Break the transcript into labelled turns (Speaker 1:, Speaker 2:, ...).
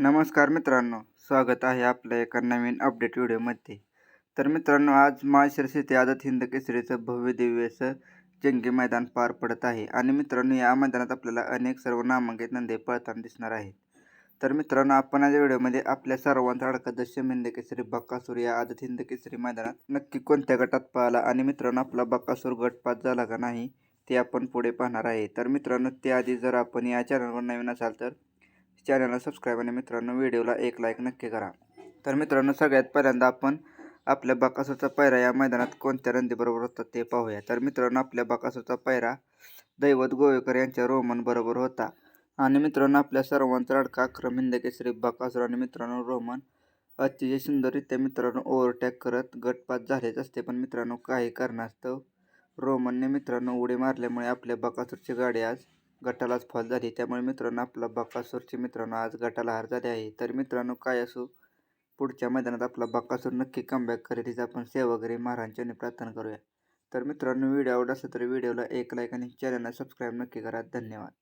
Speaker 1: नमस्कार मित्रांनो स्वागत आहे आपल्या एका नवीन अपडेट व्हिडिओमध्ये. तर मित्रांनो आज माळशिरस येथे आदत हिंद केसरीचं भव्य दिव्य असं जंगी मैदान पार पडत आहे. आणि मित्रांनो या मैदानात आपल्याला अनेक सर्व नामांकित नंदे पळताना दिसणार आहेत. तर मित्रांनो आपण आज व्हिडिओमध्ये आपल्या सर्वांचा अडका दशम हिंद केसरी बक्कासूर या आदत हिंद केसरी मैदानात नक्की कोणत्या गटात पाहिला आणि मित्रांनो आपला बक्कासूर गटपात झाला का नाही ते आपण पुढे पाहणार आहे. तर मित्रांनो त्याआधी जर आपण या चॅनलवर नवीन असाल तर चॅनलला सबस्क्राईब आणि मित्रांनो व्हिडिओला एक लाईक नक्की करा. तर मित्रांनो सगळ्यात पहिल्यांदा आपण आपल्या बाकासूरचा पायरा या मैदानात कोणत्या रंदीबरोबर होता ते पाहूया. तर मित्रांनो आपल्या बकासूरचा पायरा दैवत गोवेकर यांच्या रोमन बरोबर होता. आणि मित्रांनो आपल्या सर्वांचा अडका अक्रम हिंदकेसरी केसरी आणि मित्रांनो रोमन अतिशय सुंदररित्या मित्रांनो ओव्हरटॅक करत गटपात झालेच असते. पण मित्रांनो काही कारणास्तव रोमनने मित्रांनो उडी मारल्यामुळे आपल्या बकासूरची गाडी आज गटालाच फॉल झाली. त्यामुळे मित्रांनो आपला बकासूरचे मित्रांनो आज गटाला हार झाले आहे. तर मित्रांनो काय असो पुढच्या मैदानात आपला बकासूर नक्की कमबॅक करेल हीच आपण सेवागिरी महाराजांनी प्रार्थना करूया. तर मित्रांनो व्हिडिओ आवडला असेल तर व्हिडिओला एक लाईक आणि चॅनलला सबस्क्राईब नक्की करा. धन्यवाद.